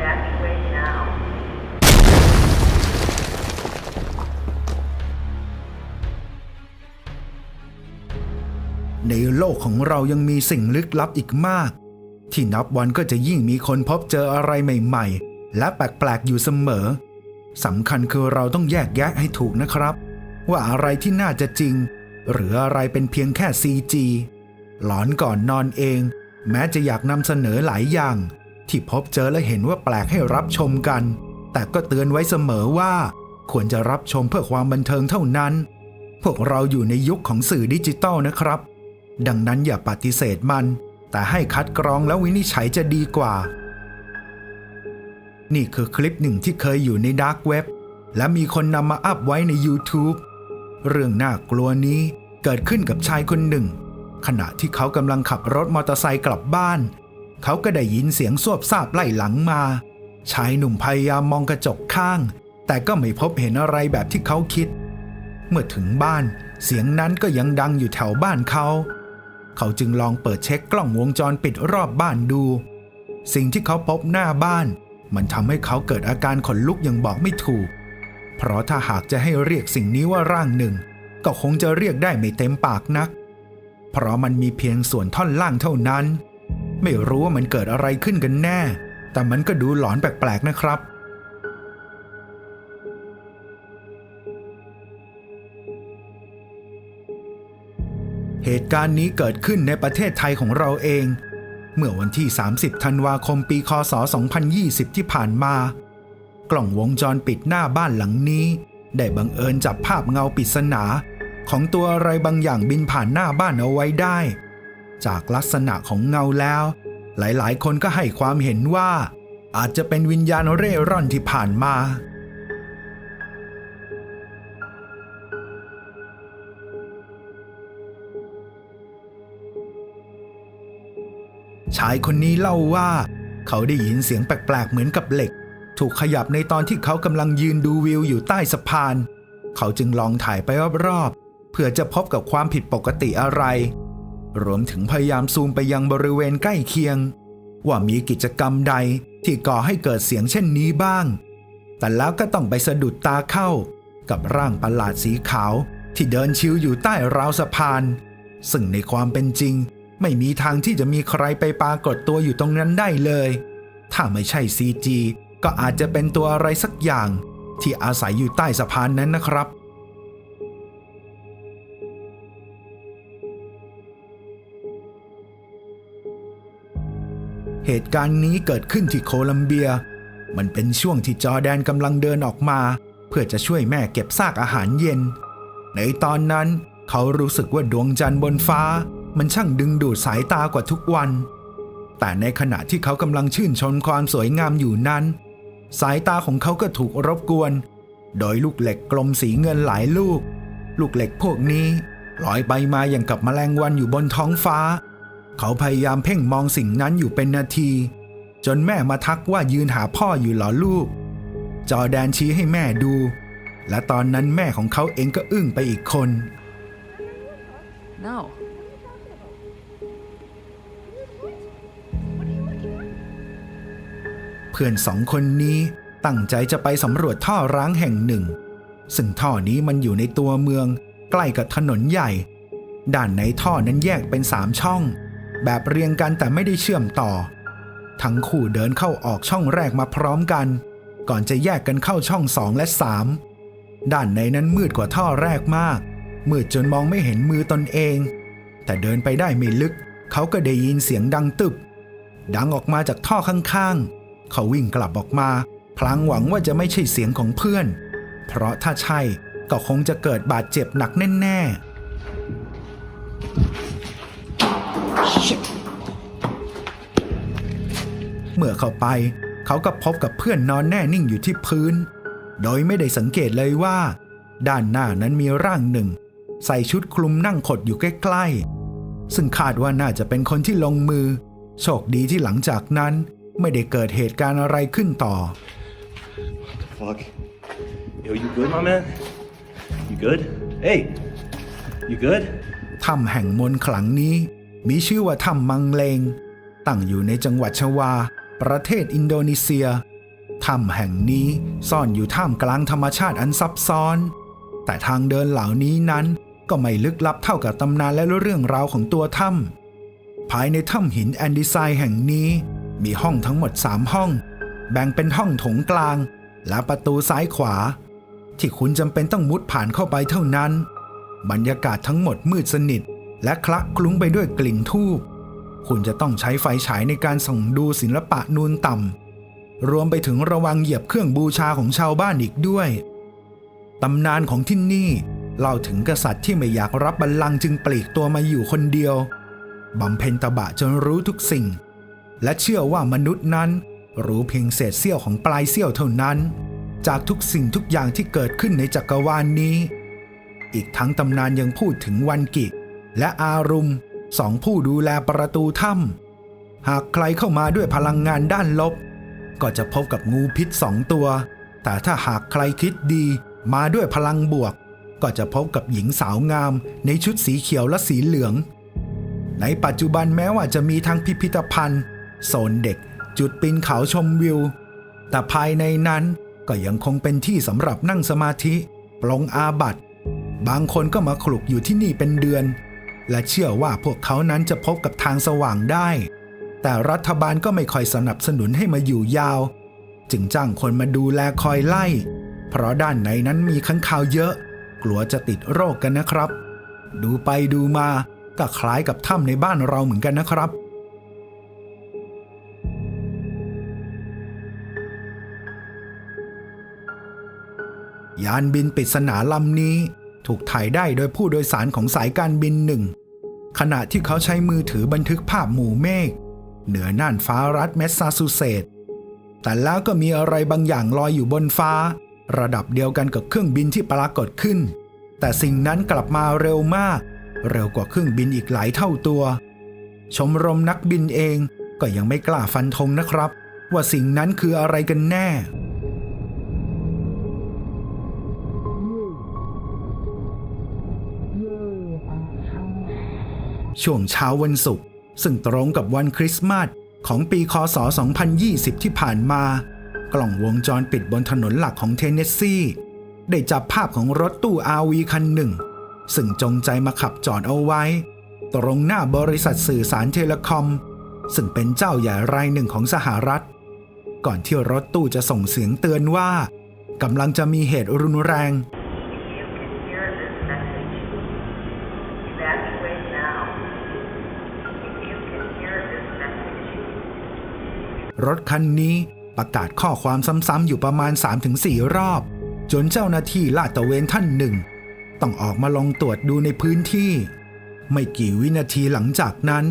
Evacuate now. ในโลกของเรายังมีสิ่งลึกลับอีกมาก ที่นับวันก็จะยิ่งมีคนพบเจออะไรใหม่ ๆ และแปลก ๆ อยู่เสมอสำคัญคือเราต้องแยกแยะให้ถูกนะครับ ว่าอะไรที่น่าจะจริง หรืออะไรเป็นเพียงแค่ CG หลอนก่อนนอนเอง แม้จะอยากนำเสนอหลายอย่าง ที่พบเจอและเห็นว่าแปลกให้รับชมกัน แต่ก็เตือนไว้เสมอว่า ควรจะรับชมเพื่อความบันเทิงเท่านั้น พวกเราอยู่ในยุคของสื่อดิจิตอลนะครับ ดังนั้นอย่าปฏิเสธมัน แต่ให้คัดกรองแล้ววินิจฉัยจะดีกว่า นี่คือคลิปหนึ่งที่เคยอยู่ในดาร์กเว็บและมีคนนำมาอัพไว้ใน YouTube เรื่องน่ากลัวนี้เกิดขึ้นกับชายคนหนึ่ง ขณะที่เขากำลังขับรถมอเตอร์ไซค์กลับบ้าน เขาก็ได้ยินเสียงสวบซาบไล่หลังมา ชายหนุ่มพยายามมองกระจกข้าง แต่ก็ไม่พบเห็นอะไรแบบที่เขาคิด เมื่อถึงบ้าน เสียงนั้นก็ยังดังอยู่แถวบ้านเขา เขาจึงลองเปิดเช็คกล้องวงจรปิดรอบบ้านดู สิ่งที่เขาพบหน้าบ้าน มันทำให้เขาเกิดอาการขนลุกอย่างบอกไม่ถูก เพราะถ้าหากจะให้เรียกสิ่งนี้ว่าร่างหนึ่ง ก็คงจะเรียกได้ไม่เต็มปากนัก เพราะมันมีเพียงส่วนท่อนล่างเท่านั้น ไม่รู้ว่ามันเกิดอะไรขึ้นกันแน่ แต่มันก็ดูหลอนแปลกๆนะครับ เหตุการณ์นี้เกิดขึ้นในประเทศไทยของเราเอง เมื่อวันที่ 30 ธันวาคมปี คศ 2020 ที่ผ่านมา กล่องวงจรปิดหน้าบ้านหลังนี้ ได้บังเอิญจับภาพเงาปริศนา ของตัวอะไรบางอย่างบินผ่านหน้าบ้านเอาไว้ได้ จากลักษณะของเงาแล้ว หลายๆ คนก็ให้ความเห็นว่า อาจจะเป็นวิญญาณเร่ร่อนที่ผ่านมา ชายคนนี้เล่าว่า เขาได้ยินเสียงแปลกๆ เหมือนกับเหล็ก ถูกขยับในตอนที่เขากำลังยืนดูวิวอยู่ใต้สะพาน เขาจึงลองถ่ายไปรอบๆเพื่อจะพบกับความผิดปกติอะไร รวมถึงพยายามซูมไปยังบริเวณใกล้เคียง ว่ามีกิจกรรมใดที่ก่อให้เกิดเสียงเช่นนี้บ้าง แต่แล้วก็ต้องไปสะดุดตาเข้า กับร่างประหลาดสีขาวที่เดินชิวอยู่ใต้ราวสะพาน ซึ่งในความเป็นจริง ไม่มีทางที่จะมีใครไปปรากฏตัวอยู่ตรงนั้นได้เลย ถ้าไม่ใช่ CG ก็อาจจะเป็นตัวอะไรสักอย่าง ที่อาศัยอยู่ใต้สะพานนั้นนะครับ เหตุการณ์นี้เกิดขึ้นที่โคลัมเบีย มันเป็นช่วงที่จอร์แดนกำลังเดินออกมา เพื่อจะช่วยแม่เก็บซากอาหารเย็น ในตอนนั้นเขารู้สึกว่าดวงจันทร์บนฟ้า มันช่างดึงดูดสายตากว่าทุกวัน แต่ในขณะที่เขากำลังชื่นชมความสวยงามอยู่นั้น สายตาของเขาก็ถูกรบกวน โดยลูกเหล็กกลมสีเงินหลายลูก ลูกเหล็กพวกนี้ลอยไปมาอย่างกับแมลงวันอยู่บนท้องฟ้า เขาพยายามเพ่งมองสิ่งนั้นอยู่เป็นนาที จนแม่มาทักว่ายืนหาพ่ออยู่เหรอลูก จอแดนชี้ให้แม่ดู และตอนนั้นแม่ของเขาเองก็อึ้งไปอีกคน No. เพื่อนสองคนนี้ตั้งใจจะไปสำรวจท่อร้างแห่งหนึ่ง ซึ่งท่อนี้มันอยู่ในตัวเมือง ใกล้กับถนนใหญ่ ด้านในท่อนั้นแยกเป็นสามช่อง แบบเรียงกันแต่ไม่ได้เชื่อมต่อ ทั้งคู่เดินเข้าออกช่องแรกมาพร้อมกัน ก่อนจะแยกกันเข้าช่องสองและสามด้านในนั้นมืดกว่าท่อแรกมาก มืดจนมองไม่เห็นมือตนเอง แต่เดินไปได้ไม่ลึก เขาก็ได้ยินเสียงดังตึบ ดังออกมาจากท่อข้างๆ เขาวิ่งกลับออกมา พลางหวังว่าจะไม่ใช่เสียงของเพื่อน เพราะถ้าใช่ก็คงจะเกิดบาดเจ็บหนักแน่ๆ เมื่อเข้าไป เขาก็พบกับเพื่อนนอนแน่นิ่งอยู่ที่พื้น โดยไม่ได้สังเกตเลยว่า ด้านหน้านั้นมีร่างหนึ่ง ใส่ชุดคลุมนั่งขดอยู่ใกล้ๆ ซึ่งคาดว่าน่าจะเป็นคนที่ลงมือ โชคดีที่หลังจากนั้นไม่ได้เกิดเหตุการณ์อะไรขึ้นต่อ Fuck. Yo, you good, my man? You good? Hey, you good? ถ้ำแห่งมนต์ขลังนี้ มีชื่อว่าถ้ำมังเลง ตั้งอยู่ในจังหวัดชวา ประเทศอินโดนีเซีย ถ้ำแห่งนี้ซ่อนอยู่ท่ามกลางธรรมชาติอันซับซ้อน แต่ทางเดินเหล่านี้นั้นก็ไม่ลึกลับเท่ากับตำนานและเรื่องราวของตัวถ้ำภายในถ้ำหินแอนดีไซน์แห่งนี้ มีห้องทั้งหมด 3 ห้อง แบ่งเป็นห้องโถงกลาง และประตูซ้ายขวา ที่คุณจำเป็นต้องมุดผ่านเข้าไปเท่านั้น บรรยากาศทั้งหมดมืดสนิท และคละคลุ้งไปด้วยกลิ่นทูบ คุณจะต้องใช้ไฟฉายในการส่องดูศิลปะนูนต่ำ รวมไปถึงระวังเหยียบเครื่องบูชาของชาวบ้านอีกด้วย ตำนานของที่นี่เล่าถึงกษัตริย์ที่ไม่อยากรับบัลลังก์จึงปลีกตัวมาอยู่คนเดียวบำเพ็ญตบะจนรู้ทุกสิ่ง และเชื่อว่ามนุษย์นั้น รู้เพียงเศษเสี้ยวของปลายเสี้ยวเท่านั้น จากทุกสิ่งทุกอย่างที่เกิดขึ้นในจักรวาลนนี้ อีกทั้งตำนานยังพูดถึงวันกิ และอารุม สองผู้ดูแลประตูถ้ำหากใครเข้ามาด้วยพลังงานด้านลบ ก็จะพบกับงูพิษสองตัว แต่ถ้าหากใครคิดดีมาด้วยพลังบวก ก็จะพบกับหญิงสาวงาม ในชุดสีเขียวและสีเหลือง ในปัจจุบันแม้ว่าจะมีทั้งพิพิธภัณฑ์ โซนเด็ก จุดปีนเขาชมวิว แต่ภายในนั้นก็ยังคงเป็นที่สำหรับนั่งสมาธิ ปลงอาบัตบางคนก็มาคลุกอยู่ที่นี่เป็นเดือน และเชื่อว่าพวกเขานั้นจะพบกับทางสว่างได้ แต่รัฐบาลก็ไม่ค่อยสนับสนุนให้มาอยู่ยาว จึงจ้างคนมาดูแลคอยไล่ เพราะด้านในนั้นมีข้างคาวเยอะ กลัวจะติดโรคกันนะครับ ดูไปดูมาก็คล้ายกับถ้ำในบ้านเราเหมือนกันนะครับยานบินปริศนาลำนี้ ถูกถ่ายได้โดยผู้โดยสารของสายการบินหนึ่ง ขณะที่เขาใช้มือถือบันทึกภาพหมู่เมฆเหนือน่านฟ้ารัฐแมสซาชูเซตส์แต่แล้วก็มีอะไรบางอย่างลอยอยู่บนฟ้า ระดับเดียวกันกับเครื่องบินที่ปรากฏขึ้น แต่สิ่งนั้นกลับมาเร็วมาก เร็วกว่าเครื่องบินอีกหลายเท่าตัว ชมรมนักบินเองก็ยังไม่กล้าฟันธงนะครับ ว่าสิ่งนั้นคืออะไรกันแน่ ช่วงเช้าวันศุกร์ซึ่งตรงกับวันคริสต์มาสของปีคศ 2020 ที่ผ่านมา กล่องวงจรปิดบนถนนหลักของเทนเนสซีได้จับภาพของรถตู้อาวีคันหนึ่ง ซึ่งจงใจมาขับจอดเอาไว้ ตรงหน้าบริษัทสื่อสารเทเลคอม ซึ่งเป็นเจ้าใหญ่รายหนึ่งของสหรัฐ ก่อนที่รถตู้จะส่งเสียงเตือนว่ากำลังจะมีเหตุรุนแรง รถคันนี้ประกาศข้อความซ้ำๆอยู่ประมาณ 3-4 รอบ จนเจ้าหน้าที่ลาดตระเวนท่านหนึ่ง ต้องออกมาลองตรวจดูในพื้นที่ ไม่กี่วินาทีหลังจากนั้น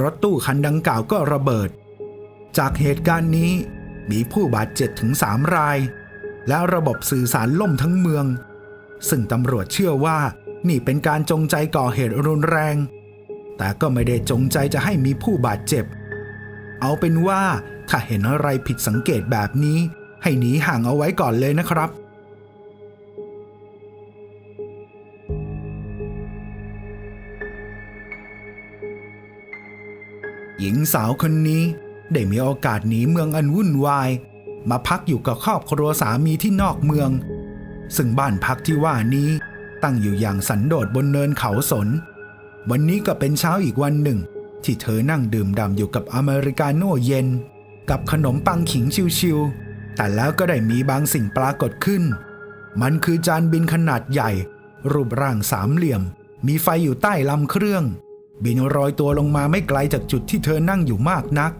รถตู้คันดังกล่าวก็ระเบิด จากเหตุการณ์นี้มีผู้บาดเจ็บถึง3ราย และระบบสื่อสารล่มทั้งเมือง ซึ่งตำรวจเชื่อว่านี่เป็นการจงใจก่อเหตุรุนแรง แต่ก็ไม่ได้จงใจจะให้มีผู้บาดเจ็บ เอาเป็นว่า ถ้าเห็นอะไรผิดสังเกตแบบนี้ ให้หนีห่างเอาไว้ก่อนเลยนะครับ หญิงสาวคนนี้ได้มีโอกาสหนีเมืองอันวุ่นวาย มาพักอยู่กับครอบครัวสามีที่นอกเมือง ซึ่งบ้านพักที่ว่านี้ตั้งอยู่อย่างสันโดษบนเนินเขาสน วันนี้ก็เป็นเช้าอีกวันหนึ่ง ที่เธอนั่งดื่มด่ำอยู่กับอเมริกาโน่เย็น กับขนมปังขิงชิวๆแต่แล้วก็ได้มีบางสิ่งปรากฏขึ้น มันคือจานบินขนาดใหญ่ รูปร่างสามเหลี่ยม มีไฟอยู่ใต้ลำเครื่อง บินรอยตัวลงมาไม่ไกลจากจุดที่เธอนั่งอยู่มากนัก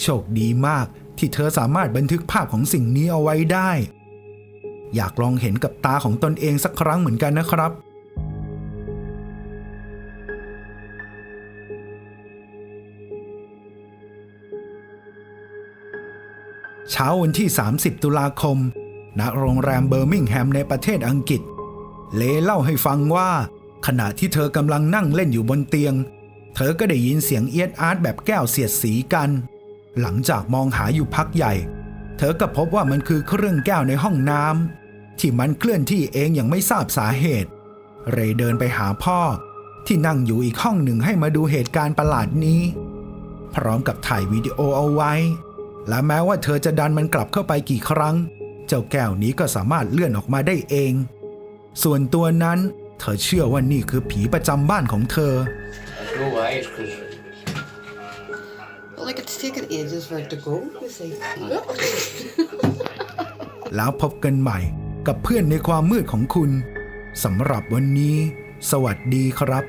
โชคดีมากที่เธอสามารถบันทึกภาพของสิ่งนี้เอาไว้ได้ อยากลองเห็นกับตาของตนเองสักครั้งเหมือนกันนะครับ ช้าวันที่ 30 ตุลาคม ณ โรงแรมเบอร์มิงแฮมในประเทศอังกฤษ เลเล่าให้ฟังว่า ขณะที่เธอกำลังนั่งเล่นอยู่บนเตียง เธอก็ได้ยินเสียงเอียดอาร์ตแบบแก้วเสียดสีกัน หลังจากมองหาอยู่พักใหญ่ เธอก็พบว่ามันคือเครื่องแก้วในห้องน้ำที่มันเคลื่อนที่เองอย่างไม่ทราบสาเหตุ เรย์เดินไปหาพ่อ ที่นั่งอยู่อีกห้องหนึ่งให้มาดูเหตุการณ์ประหลาดนี้ พร้อมกับถ่ายวิดีโอเอาไว้ และแม้ว่าเธอจะดันมันกลับเข้าไปกี่ครั้ง เจ้าแก้วนี้ก็สามารถเลื่อนออกมาได้เอง ส่วนตัวนั้น เธอเชื่อว่านี่คือผีประจำบ้านของเธอ No wires, because Well, like it's taken ages for it to go, you see. แล้วพบกันใหม่กับเพื่อนในความมืดของคุณสำหรับวันนี้ สวัสดีครับ